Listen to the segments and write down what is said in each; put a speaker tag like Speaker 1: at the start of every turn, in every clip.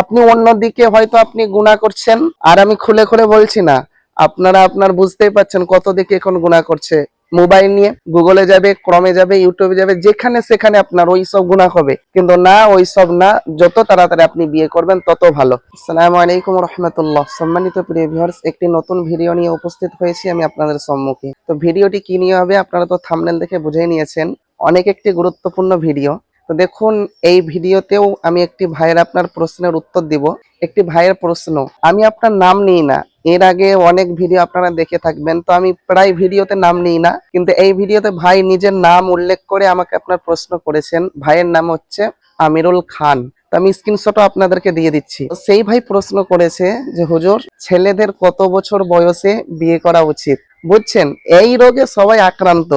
Speaker 1: আপনি অন্যদিকে হয়তো আপনি গুণা করছেন। আর আমি খুলে খুলে বলছি না, আপনারা আপনার বুঝতেই পাচ্ছেন কত দিকে এখন গুণা করছে। মোবাইল নিয়ে গুগলে যাবে, ক্রমে যাবে, ইউটিউবে যাবে, যেখানে সেখানে আপনার ওই সব গুণা হবে। কিন্তু না, ওই সব না, যত তাড়াতাড়ি আপনি বিয়ে করবেন, তত ভালো। আসসালামু আলাইকুম রহমতুল্লাহ সম্মানিত প্রিয় ভিউয়ার্স একটি নতুন ভিডিও নিয়ে উপস্থিত হয়েছি আমি আপনাদের সম্মুখে। তো ভিডিওটি কি নিয়ে হবে, আপনারা তো থামনেল দেখে বুঝেই নিয়েছেন। অনেক একটি গুরুত্বপূর্ণ ভিডিও। তো দেখুন, এই ভিডিওতেও আমি একটি ভাইয়ের আপনার প্রশ্নের উত্তর দিব। একটি ভাইয়ের প্রশ্ন, আমি আপনার নাম নিই না। এর আগে অনেক ভিডিও আপনারা দেখে থাকবেন, তো আমি প্রায় ভিডিওতে নাম নিই না। কিন্তু এই ভিডিওতে ভাই নিজের নাম উল্লেখ করে আমাকে আপনার প্রশ্ন করেছেন। ভাইয়ের নাম হচ্ছে আমিরুল খান। আমি স্ক্রিনশটও আপনাদেরকে দিয়ে দিচ্ছি। সেই ভাই প্রশ্ন করেছে যে, হুজুর, ছেলেদের কত বছর বয়সে বিয়ে করা উচিত? বুঝছেন? এই রোগে সবাই আক্রান্ত।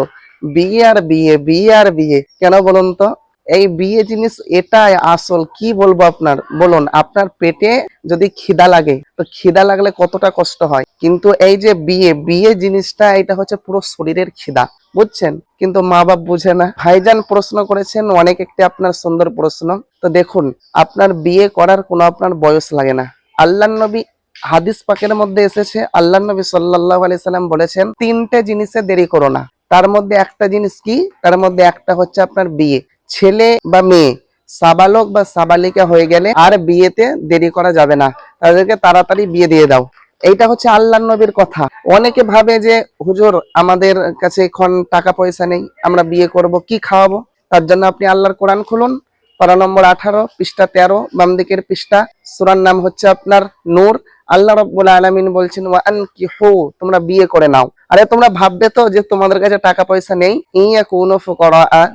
Speaker 1: বিয়ে আর বিয়ে বিয়ে আর বিয়ে। কেন বলুন তো? এই বিয়ে জিনিস এটাই আসল, কি বলব আপনার? বলুন, আপনার পেটে যদি খিদা লাগে, তো খিদা লাগলে কতটা কষ্ট হয়? কিন্তু এই যে বিয়ে বিয়ে জিনিসটা এটা হচ্ছে পুরো শরীরের খিদা, বুঝছেন? কিন্তু মা বাপ বুঝে না। ভাইজান প্রশ্ন করেছেন, অনেক একটি আপনার সুন্দর প্রশ্ন। তো দেখুন, আপনার বিয়ে করার কোনো আপনার বয়স লাগে না। আল্লাহ নবী হাদিস পাকের মধ্যে এসেছে আল্লাহ নবী সাল্লাহ আলি সাল্লাম বলেছেন, তিনটে জিনিসে দেরি করো না। তার মধ্যে একটা জিনিস কি? তার মধ্যে একটা হচ্ছে আপনার বিয়ে। ছেলে বা মেয়ে, সাবালক বা সাবালিকা হয়ে গেলে আর বিয়েতে দেরি করা যাবে না। তাদেরকে তাড়াতাড়ি বিয়ে দিয়ে দাও। এইটা হচ্ছে আল্লাহ নবীর কথা। অনেকে ভাবে যে, হুজুর, আমাদের কাছে এখন টাকা পয়সা নেই, আমরা বিয়ে করব, কি খাওয়াবো? তার জন্য আপনি আল্লাহর কোরআন খুলুন। পারা নম্বর আঠারো, পৃষ্ঠা তেরো, বাম দিকের পৃষ্ঠা। সুরার নাম হচ্ছে আপনার নূর। আল্লাহ রব্বুল আলামিন বলছেন ওয়ান কি হো তোমরা বিয়ে করে নাও। আরে, তোমরা ভাববে তো যে, তোমাদের কাছে টাকা পয়সা নেই। ইয়া কোনো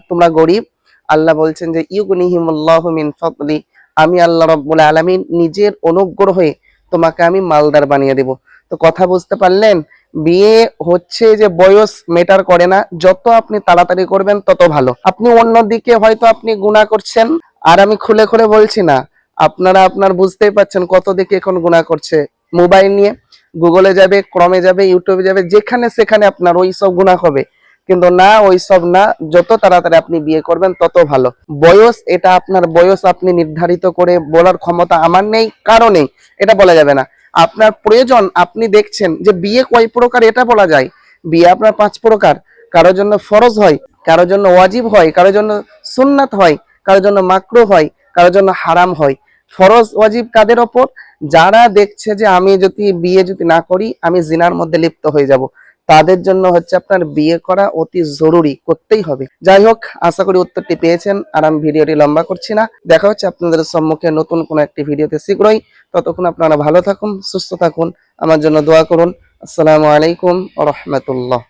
Speaker 1: তোমরা গরিব। আল্লাহ বলছেন যে, ইউগনিহিমুল্লাহু আমি আল্লাহ রব্বুল আলামিন নিজের অনুগ্রহে তোমাকে আমি মালদার বানিয়ে দেব। তো কথা বুঝতে পারলেন? বিয়ে হচ্ছে যে বয়স মেটার করে না, যত আপনি তাড়াতাড়ি করবেন তত ভালো। আপনি অন্যদিকে হয়তো আপনি গুণা করছেন, আর আমি খুলে খুলে বলছি না। আপনারা আপনার বুঝতেই পাচ্ছেন কত দিকে এখন গুণা করছে। মোবাইল নিয়ে গুগলে যাবে ক্রমে যাবে ইউটিউবে যাবে, যেখানে সেখানে আপনার ওই সব গুণা হবে। কিন্তু না, ওই সব না, যত তাড়াতাড়ি আপনি বিয়ে করবেন, তত ভালো। বয়স, এটা আপনার বয়স আপনি নির্ধারিত করে বলার ক্ষমতা আমার নেই, কারও নেই, এটা বলা যাবে না। আপনার প্রয়োজন, আপনি দেখছেন যে বিয়ে কয় প্রকার, এটা বলা যায়। বিয়ে আপনার পাঁচ প্রকার। কারোর জন্য ফরজ হয় কারোর জন্য ওয়াজিব হয় কারোর জন্য সুন্নাত হয় কারোর জন্য মাকরু হয় কারোর জন্য হারাম হয়। ফরজ, ওয়াজিব কাদের ওপর? যারা দেখছে যে আমি যদি বিয়ে যদি না করি, আমি জিনার মধ্যে লিপ্ত হয়ে যাব। তাদের জন্য হচ্ছে আপনার বিয়ে করা অতি জরুরি, করতেই হবে। যাই হোক, আশা করি উত্তরটি পেয়েছেন, আর আমি ভিডিওটি লম্বা করছি না। দেখা হচ্ছে আপনাদের সম্মুখে নতুন কোনো একটি ভিডিওতে শীঘ্রই। ততক্ষণ আপনারা ভালো থাকুন, সুস্থ থাকুন, আমার জন্য দোয়া করুন। আসসালামু আলাইকুম রহমতুল্লাহ।